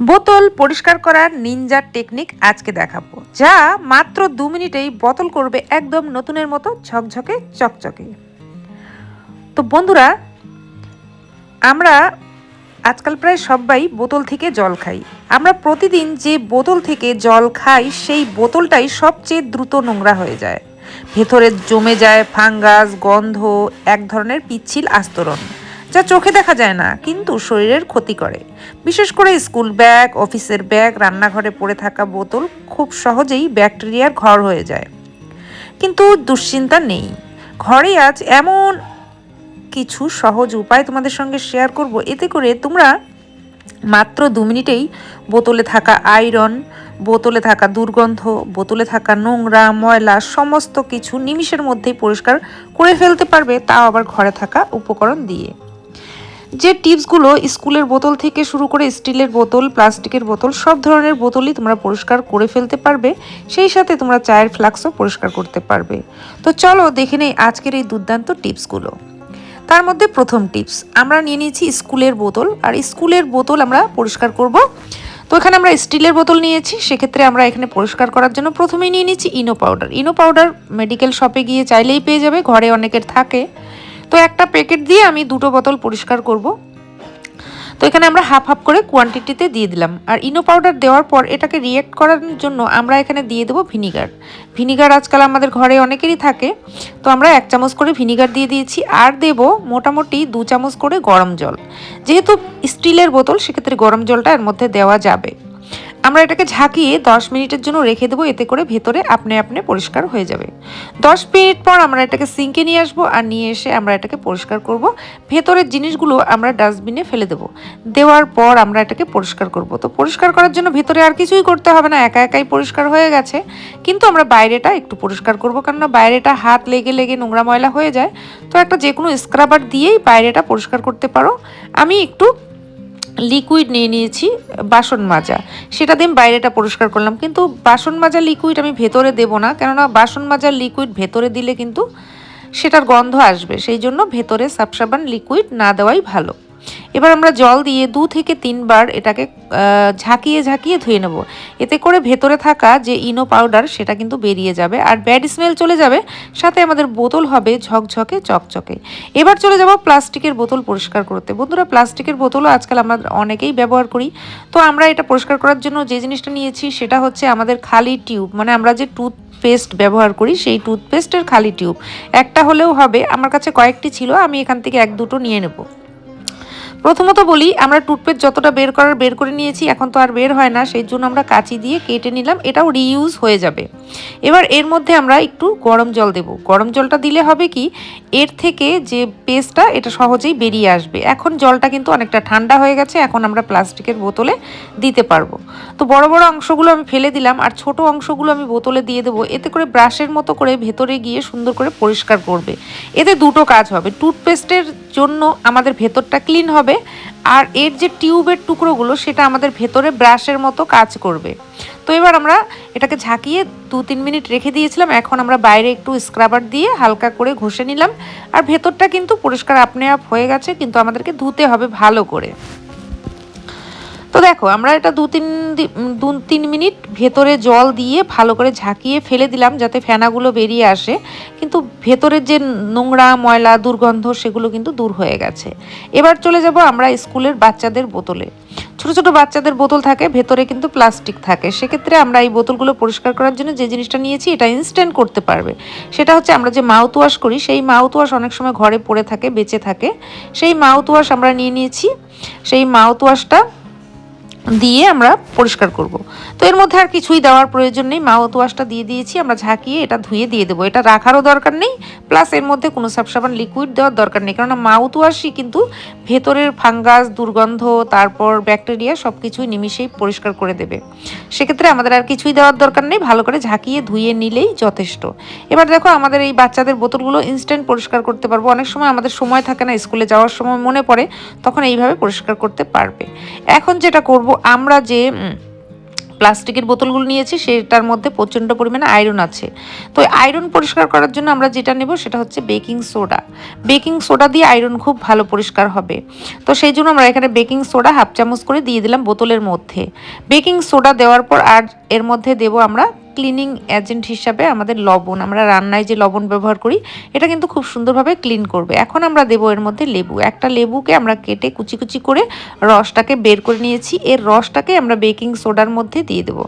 বোতল পরিষ্কার করার নিনজার টেকনিক আজকে দেখাবো, যা মাত্র দু মিনিটেই বোতল করবে একদম নতুনের মতো ঝকঝকে চকচকে। তো বন্ধুরা, আমরা আজকাল প্রায় সবাই বোতল থেকে জল খাই। আমরা প্রতিদিন যে বোতল থেকে জল খাই, সেই বোতলটাই সবচেয়ে দ্রুত নোংরা হয়ে যায়। ভেতরে জমে যায় ফাঙ্গাস, গন্ধ, এক ধরনের পিচ্ছিল আস্তরণ। যা চোখে দেখা যায় না, কিন্তু শরীরের ক্ষতি করে। বিশেষ করে স্কুল ব্যাগ, অফিসের ব্যাগ, রান্নাঘরে পড়ে থাকা বোতল খুব সহজেই ব্যাকটেরিয়ার ঘর হয়ে যায়। কিন্তু দুশ্চিন্তা নেই। ঘরে আজ এমন কিছু সহজ উপায় তোমাদের সঙ্গে শেয়ার করব। এতে করে তোমরা মাত্র দু মিনিটেই বোতলে থাকা আয়রন বোতলে থাকা দুর্গন্ধ, বোতলে থাকা নোংরা, ময়লা, সমস্ত কিছু নিমিষের মধ্যেই পরিষ্কার করে ফেলতে পারবে। তাও আবার ঘরে থাকা উপকরণ দিয়ে। যে টিপসগুলো স্কুলের বোতল থেকে শুরু করে স্টিলের বোতল, প্লাস্টিকের বোতল, সব ধরনের বোতলই তোমরা পরিষ্কার করে ফেলতে পারবে। সেই সাথে তোমরা চায়ের ফ্লাক্সও পরিষ্কার করতে পারবে। তো চলো দেখে নেই আজকের এই দুর্দান্ত টিপসগুলো। তার মধ্যে প্রথম টিপস, আমরা নিয়ে নিয়েছি স্কুলের বোতল, আর স্কুলের বোতল আমরা পরিষ্কার করব। তো এখানে আমরা স্টিলের বোতল নিয়েছি, সেক্ষেত্রে আমরা এখানে পরিষ্কার করার জন্য প্রথমেই নিয়ে নিয়েছি Eno powder. Eno powder medical শপে গিয়ে চাইলেই পেয়ে যাবে, ঘরে অনেকের থাকে। তো একটা প্যাকেট দিয়ে আমি দুটো বোতল পরিষ্কার করব। তো এখানে আমরা হাফ হাফ করে কোয়ান্টিটিতে দিয়ে দিলাম। আর ইনো পাউডার দেওয়ার পর এটাকে রিয়েক্ট করার জন্য আমরা এখানে দিয়ে দেবো ভিনিগার ভিনিগার আজকাল আমাদের ঘরে অনেকেরই থাকে। তো আমরা এক চামচ করে ভিনিগার দিয়ে দিয়েছি। আর দেব মোটামুটি দু চামচ করে গরম জল। যেহেতু স্টিলের বোতল, সেক্ষেত্রে গরম জলটা এর মধ্যে দেওয়া যাবে। আমরা এটাকে ঝাঁকিয়ে দশ মিনিটের জন্য রেখে দেবো, এতে করে ভেতরে আপনি আপনি পরিষ্কার হয়ে যাবে। দশ মিনিট পর আমরা এটাকে সিঙ্কে নিয়ে আসব আর নিয়ে এসে আমরা এটাকে পরিষ্কার করব। ভেতরের জিনিসগুলো আমরা ডাস্টবিনে ফেলে দেবো। দেওয়ার পর আমরা এটাকে পরিষ্কার করব। তো পরিষ্কার করার জন্য ভেতরে আর কিছুই করতে হবে না, একা একাই পরিষ্কার হয়ে গেছে। কিন্তু আমরা বাইরেটা একটু পরিষ্কার করব, কেননা বাইরেটা হাত লেগে লেগে নোংরা ময়লা হয়ে যায়। তো একটা যে কোনো স্ক্রাবার দিয়েই বাইরেটা পরিষ্কার করতে পারো। আমি একটু লিকুইড নিয়ে নিয়েছি, বাসন মাজা। সেটা দিয়ে বাইরেটা পরিষ্কার করলাম। কিন্তু বাসন মাজা লিকুইড আমি ভেতরে দেব না, কেননা বাসন মাজার লিকুইড ভেতরে দিলে কিন্তু সেটার গন্ধ আসবে। সেই জন্য ভেতরে সাবসাবান লিকুইড না দেওয়াই ভালো। এবার আমরা জল দিয়ে দু থেকে তিনবার এটাকে ঝাঁকিয়ে ঝাঁকিয়ে ধুয়ে নেব। এতে করে ভেতরে থাকা যে ইনো পাউডার, সেটা কিন্তু বেরিয়ে যাবে। আর ব্যাড স্মেল চলে যাবে, সাথে আমাদের বোতল হবে ঝকঝকে, চকচকে। এবার চলে যাব প্লাস্টিকের বোতল পরিষ্কার করতে। বন্ধুরা, প্লাস্টিকের বোতলও আজকাল আমরা অনেকেই ব্যবহার করি। তো আমরা এটা পরিষ্কার করার জন্য যে জিনিসটা নিয়েছি, সেটা হচ্ছে আমাদের খালি টিউব। মানে আমরা যে টুথ পেস্ট ব্যবহার করি, সেই টুথপেস্টের খালি টিউব। একটা হলেও হবে, আমার কাছে কয়েকটি ছিল, আমি এখান থেকে এক দুটো নিয়ে নেব। প্রথমত বলি, আমরা টুথপেস্ট যতটা বের করার বের করে নিয়েছি, এখন তো আর বের হয় না, সেই জন্য আমরা কাঁচি দিয়ে কেটে নিলাম, এটাও রিইউজ হয়ে যাবে। এবার এর মধ্যে আমরা একটু গরম জল দেব। গরম জলটা দিলে হবে কি, এর থেকে যে পেস্টটা এটা সহজেই বেরিয়ে আসবে। এখন জলটা কিন্তু অনেকটা ঠান্ডা হয়ে গেছে, এখন আমরা প্লাস্টিকের বোতলে দিতে পারব। তো বড় বড় অংশগুলো আমি ফেলে দিলাম, আর ছোট অংশগুলো আমি বোতলে দিয়ে দেবো, এতে করে ব্রাশের মতো করে ভেতরে গিয়ে সুন্দর করে পরিষ্কার করবে। এতে দুটো কাজ হবে, টুথপেস্টের জন্য আমাদের ভেতরটা ক্লিন হবে আর এর যে টিউবের টুকরোগুলো, সেটা আমাদের ভেতরে ব্রাশের মতো কাজ করবে। তো এবার আমরা এটাকে ঝাঁকিয়ে দু তিন মিনিট রেখে দিয়েছিলাম। এখন আমরা বাইরে একটু স্ক্রাবার দিয়ে হালকা করে ঘষে নিলাম। আর ভেতরটা কিন্তু পরিষ্কার আপনে আপ হয়ে গেছে, কিন্তু আমাদেরকে ধুতে হবে ভালো করে। তো দেখো, আমরা এটা দু তিন দু তিন মিনিট ভেতরে জল দিয়ে ভালো করে ঝাঁকিয়ে ফেলে দিলাম যাতে ফেনাগুলো বেরিয়ে আসে। কিন্তু ভেতরের যে নোংরা ময়লা, দুর্গন্ধ, সেগুলো কিন্তু দূর হয়ে গেছে। এবার চলে যাব আমরা স্কুলের বাচ্চাদের বোতলে। ছোট ছোট বাচ্চাদের বোতল থাকে, ভেতরে কিন্তু প্লাস্টিক থাকে। সেক্ষেত্রে আমরা এই বোতলগুলো পরিষ্কার করার জন্য যে জিনিসটা নিয়েছি, এটা ইনস্ট্যান্ট করতে পারবে। সেটা হচ্ছে আমরা যে মাউথ ওয়াশ করি, সেই মাউথ ওয়াশ অনেক সময় ঘরে পড়ে থাকে, বেঁচে থাকে। সেই মাউথ ওয়াশ আমরা নিয়ে নিয়েছি। সেই মাউথ ওয়াশটা দিয়ে আমরা পরিষ্কার করব। তো এর মধ্যে আর কিছুই দেওয়ার প্রয়োজন নেই। মাউথ ওয়াশটা দিয়ে দিয়েছি, আমরা ঝাঁকিয়ে এটা ধুয়ে দিয়ে দেবো। এটা রাখারও দরকার নেই, প্লাস এর মধ্যে কোনো সাবসাবান লিকুইড দেওয়ার দরকার নেই। কেননা মাউথ ওয়াশই কিন্তু ভেতরের ফাঙ্গাস দুর্গন্ধ, তারপর ব্যাকটেরিয়া সব কিছুই নিমিশেই পরিষ্কার করে দেবে। সেক্ষেত্রে আমাদের আর কিছুই দেওয়ার দরকার নেই। ভালো করে ঝাঁকিয়ে ধুয়ে নিলেই যথেষ্ট। এবার দেখো, আমাদের এই বাচ্চাদের বোতলগুলো ইনস্ট্যান্ট পরিষ্কার করতে পারব। অনেক সময় আমাদের সময় থাকে না, স্কুলে যাওয়ার সময় মনে পড়ে, তখন এইভাবে পরিষ্কার করতে পারবে। এখন যেটা করব আমরা যে প্লাস্টিকের বোতলগুলো নিয়েছি, সেটার মধ্যে প্রচণ্ড পরিমাণে আয়রন আছে। তো আয়রন পরিষ্কার করার জন্য আমরা যেটা নেব, সেটা হচ্ছে বেকিং সোডা বেকিং সোডা দিয়ে আয়রন খুব ভালো পরিষ্কার হবে। তো সেই জন্য আমরা এখানে বেকিং সোডা হাফ চামচ করে দিয়ে দিলাম বোতলের মধ্যে। বেকিং সোডা দেওয়ার পর আর এর মধ্যে দেব আমরা ক্লিনিং এজেন্ট হিসাবে আমাদের লবণ, আমরা রান্নায় যে লবণ ব্যবহার করি, এটা কিন্তু খুব সুন্দরভাবে ক্লিন করবে। এখন আমরা দেবো এর মধ্যে লেবু। একটা লেবুকে আমরা কেটে কুচি কুচি করে রসটাকে বের করে নিয়েছি। এর রসটাকে আমরা বেকিং সোডার মধ্যে দিয়ে দেবো।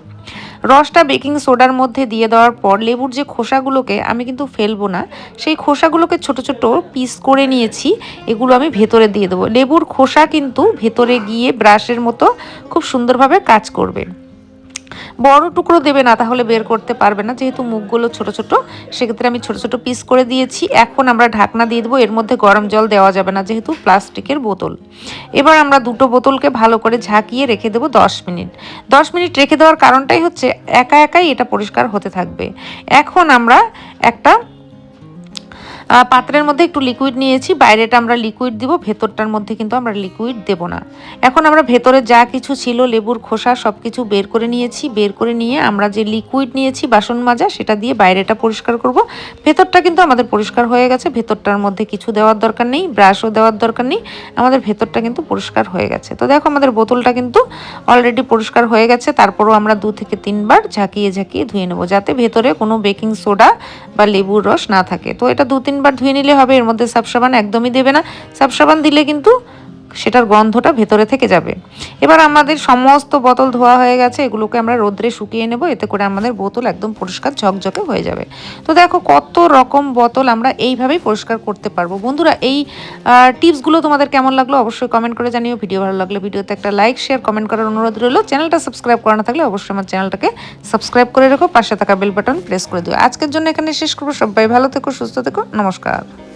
রসটা বেকিং সোডার মধ্যে দিয়ে দেওয়ার পর লেবুর যে খোসাগুলোকে আমি কিন্তু ফেলব না, সেই খোসাগুলোকে ছোট ছোট পিস করে নিয়েছি। এগুলো আমি ভেতরে দিয়ে দেবো। লেবুর খোসা কিন্তু ভেতরে গিয়ে ব্রাশের মতো খুব সুন্দরভাবে কাজ করবে। বড় টুকরো দেবে না, তাহলে বের করতে পারবে না। যেহেতু মুখগুলো ছোট ছোট, সেক্ষেত্রে আমি ছোট ছোট পিস করে দিয়েছি। এখন আমরা ঢাকনা দিয়ে দেবো, এর মধ্যে গরম জল দেওয়া যাবে না, যেহেতু প্লাস্টিকের বোতল। এবার আমরা দুটো বোতলকে ভালো করে ঝাঁকিয়ে রেখে দেবো দশ মিনিট। দশ মিনিট রেখে দেওয়ার কারণটাই হচ্ছে, একা একাই এটা পরিষ্কার হতে থাকবে। এখন আমরা একটা পাত্রের মধ্যে একটু লিকুইড নিয়েছি, বাইরেটা আমরা লিকুইড দিব, ভেতরটার মধ্যে কিন্তু আমরা লিকুইড দেব না। এখন আমরা ভেতরে যা কিছু ছিল, লেবুর খোসা সব কিছু বের করে নিয়েছি, বের করে নিয়ে আমরা যে লিকুইড নিয়েছি, বাসন মাজা, সেটা দিয়ে বাইরেটা পরিষ্কার করব। ভেতরটা কিন্তু আমাদের পরিষ্কার হয়ে গেছে, ভেতরটার মধ্যে কিছু দেওয়ার দরকার নেই ব্রাশও দেওয়ার দরকার নেই, আমাদের ভেতরটা কিন্তু পরিষ্কার হয়ে গেছে। তো দেখো আমাদের বোতলটা কিন্তু অলরেডি পরিষ্কার হয়ে গেছে, তারপরও আমরা দু থেকে তিনবার ঝাঁকিয়ে ঝাঁকিয়ে ধুয়ে নেব, যাতে ভেতরে কোনো বেকিং সোডা বা লেবুর রস না থাকে। তো এটা দু তিনবার ধুয়ে নিলে হবে এর মধ্যে সাবসাবান একদমই দেবে না। সাবসাবান দিলে কিন্তু সেটার গন্ধটা ভেতরে থেকে যাবে। এবার আমাদের সমস্ত বোতল ধোয়া হয়ে গেছে, এগুলোকে আমরা রোদ্রে শুকিয়ে নেব, এতে করে আমাদের বোতল একদম পরিষ্কার ঝকঝকে হয়ে যাবে। তো দেখো কত রকম বোতল আমরা এইভাবেই পরিষ্কার করতে পারব। বন্ধুরা, এই টিপসগুলো তোমাদের কেমন লাগল অবশ্যই কমেন্ট করে জানিও। ভিডিও ভালো লাগলে ভিডিওতে একটা লাইক শেয়ার কমেন্ট করার অনুরোধ রইল। চ্যানেলটা সাবস্ক্রাইব করা না থাকলে অবশ্যই আমার চ্যানেলটাকে সাবস্ক্রাইব করে রেখো। পাশে থাকা বেল বাটন প্রেস করে দিও। আজকের জন্য এখানে শেষ করব। সবাই ভালো থেকো, সুস্থ থেকো। নমস্কার।